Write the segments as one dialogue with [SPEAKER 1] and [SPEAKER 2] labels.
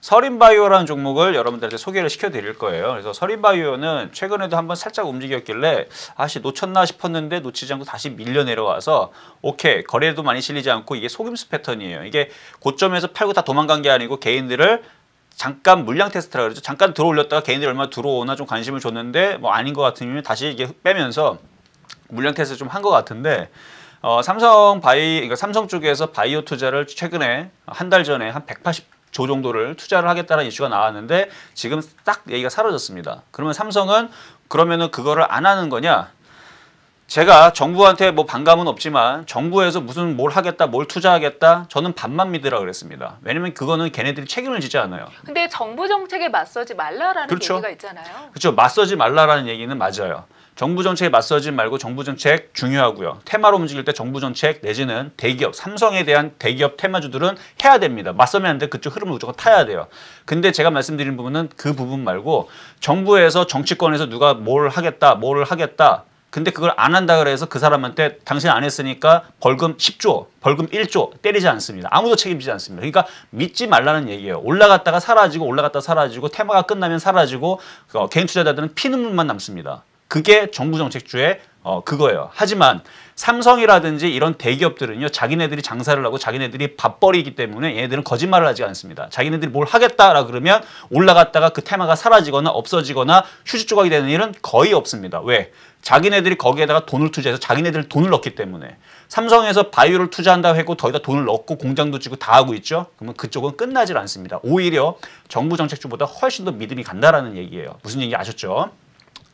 [SPEAKER 1] 서린바이오라는 종목을 여러분들한테 소개를 시켜드릴 거예요. 그래서 서린바이오는 최근에도 한번 살짝 움직였길래 아씨 놓쳤나 싶었는데 놓치지 않고 다시 밀려 내려와서 오케이 거래도 많이 실리지 않고 이게 속임수 패턴이에요. 이게 고점에서 팔고 다 도망간 게 아니고 개인들을 잠깐 물량 테스트라 그러죠. 잠깐 들어올렸다가 개인들이 얼마 들어오나 좀 관심을 줬는데 뭐 아닌 것 같으면 다시 이게 빼면서 물량 테스트 좀 한 것 같은데 어, 삼성 바이 그러니까 삼성 쪽에서 바이오 투자를 최근에 한 달 전에 한 180 조 정도를 투자를 하겠다는 이슈가 나왔는데 지금 딱 얘기가 사라졌습니다. 그러면 삼성은 그러면은 그거를 안 하는 거냐? 제가 정부한테 뭐 반감은 없지만 정부에서 무슨 뭘 하겠다, 뭘 투자하겠다, 저는 반만 믿으라 그랬습니다. 왜냐면 그거는 걔네들이 책임을 지지 않아요.
[SPEAKER 2] 근데 정부 정책에 맞서지 말라라는
[SPEAKER 1] 그렇죠.
[SPEAKER 2] 얘기가 있잖아요.
[SPEAKER 1] 그렇죠. 맞서지 말라라는 얘기는 맞아요. 정부 정책에 맞서지 말고 정부 정책 중요하고요. 테마로 움직일 때 정부 정책 내지는 대기업, 삼성에 대한 대기업 테마주들은 해야 됩니다. 맞서면 안 돼. 그쪽 흐름을 무조건 타야 돼요. 근데 제가 말씀드린 부분은 그 부분 말고 정부에서 정치권에서 누가 뭘 하겠다, 뭘 하겠다. 근데 그걸 안 한다 그래서 그 사람한테 당신 안 했으니까 벌금 10조, 벌금 1조 때리지 않습니다. 아무도 책임지지 않습니다. 그러니까 믿지 말라는 얘기예요. 올라갔다가 사라지고 올라갔다 사라지고 테마가 끝나면 사라지고 어, 개인 투자자들은 피눈물만 남습니다. 그게 정부 정책주의 어, 그거예요. 하지만 삼성이라든지 이런 대기업들은요, 자기네들이 장사를 하고 자기네들이 밥벌이기 때문에 얘네들은 거짓말을 하지 않습니다. 자기네들이 뭘 하겠다라 그러면 올라갔다가 그 테마가 사라지거나 없어지거나 휴지 조각이 되는 일은 거의 없습니다. 왜? 자기네들이 거기에다가 돈을 투자해서 자기네들 돈을 넣기 때문에 삼성에서 바이오를 투자한다고 했고 거기다 돈을 넣고 공장도 짓고 다 하고 있죠. 그러면 그쪽은 끝나질 않습니다. 오히려 정부 정책주보다 훨씬 더 믿음이 간다라는 얘기예요. 무슨 얘기 아셨죠?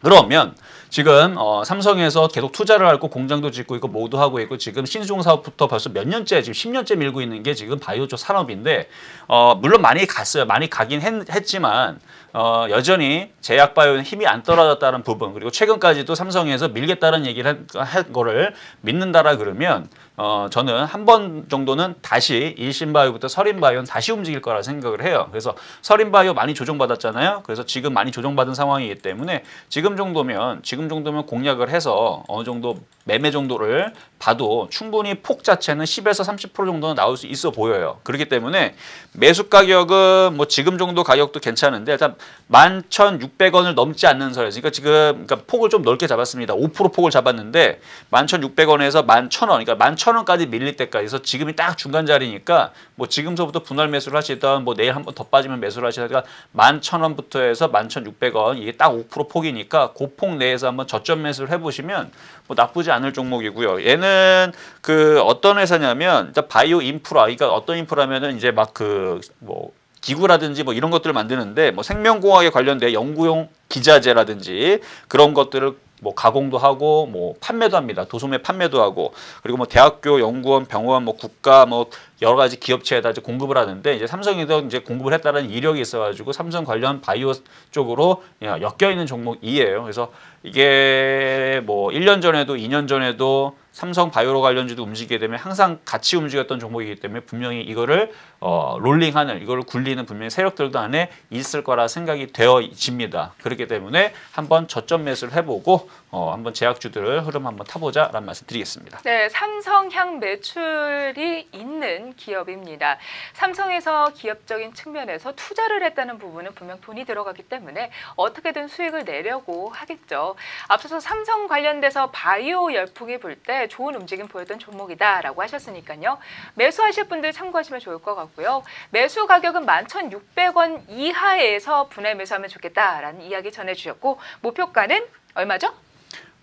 [SPEAKER 1] 그러면 지금 어, 삼성에서 계속 투자를 하고 공장도 짓고 있고 모두 하고 있고 지금 신수종 사업부터 벌써 몇 년째 지금 10년째 밀고 있는 게 지금 바이오 쪽 산업인데 어, 물론 많이 갔어요. 많이 가긴 했, 지만 어, 여전히 제약 바이오는 힘이 안 떨어졌다는 부분 그리고 최근까지도 삼성에서 밀겠다는 얘기를 한, 한 거를 믿는다라 그러면 어, 저는 한 번 정도는 다시 일신바이오부터 서린바이오는 다시 움직일 거라 생각을 해요. 그래서 서린바이오 많이 조정받았잖아요. 그래서 지금 많이 조정받은 상황이기 때문에 지금 정도면 지금 정도면 공략을 해서 어느 정도 매매 정도를 봐도 충분히 폭 자체는 10에서 30% 정도는 나올 수 있어 보여요. 그렇기 때문에 매수 가격은 뭐 지금 정도 가격도 괜찮은데 일단 11,600원을 넘지 않는 선에서 그러니까 지금 그러니까 폭을 좀 넓게 잡았습니다. 5% 폭을 잡았는데 11,600원에서 11,000원 그러니까 11,000원까지 밀릴 때까지 해서 지금이 딱 중간 자리니까 뭐 지금서부터 분할 매수를 하시던 뭐 내일 한번 더 빠지면 매수를 하시다가 11,000원부터 해서 11,600원 이게 딱 5% 폭이니까 그폭 내에서 한번 저점 매수를 해 보시면 뭐 나쁘지 않을 종목이고요. 얘는 그 어떤 회사냐면 바이오 인프라 그러니까 어떤 인프라면은 이제 막 그 뭐 기구라든지 뭐 이런 것들을 만드는데 뭐 생명공학에 관련된 연구용 기자재라든지 그런 것들을 뭐 가공도 하고 뭐 판매도 합니다. 도소매 판매도 하고 그리고 뭐 대학교, 연구원, 병원, 뭐 국가 뭐 여러 가지 기업체에다 이제 공급을 하는데 이제 삼성에도 이제 공급을 했다는 이력이 있어가지고 삼성 관련 바이오 쪽으로 엮여 있는 종목이에요. 그래서 이게 뭐 1년 전에도 2년 전에도 삼성 바이오로 관련주도 움직이게 되면 항상 같이 움직였던 종목이기 때문에 분명히 이거를 어, 롤링하는 이거를 굴리는 분명히 세력들도 안에 있을 거라 생각이 되어집니다. 그렇기 때문에 한번 저점 매수를 해보고 어, 한번 제약주들을 흐름 한번 타보자 라는 말씀 드리겠습니다.
[SPEAKER 2] 네, 삼성향 매출이 있는 기업입니다. 삼성에서 기업적인 측면에서 투자를 했다는 부분은 분명 돈이 들어가기 때문에 어떻게든 수익을 내려고 하겠죠. 앞서서 삼성 관련돼서 바이오 열풍이 불 때 좋은 움직임 보였던 종목이다라고 하셨으니까요. 매수하실 분들 참고하시면 좋을 것 같고요. 매수 가격은 11,600원 이하에서 분할 매수하면 좋겠다라는 이야기 전해주셨고 목표가는 얼마죠?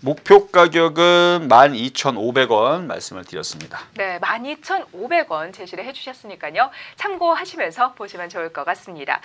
[SPEAKER 1] 목표 가격은 12,500원 말씀을 드렸습니다.
[SPEAKER 2] 네, 12,500원 제시를 해주셨으니까요. 참고하시면서 보시면 좋을 것 같습니다.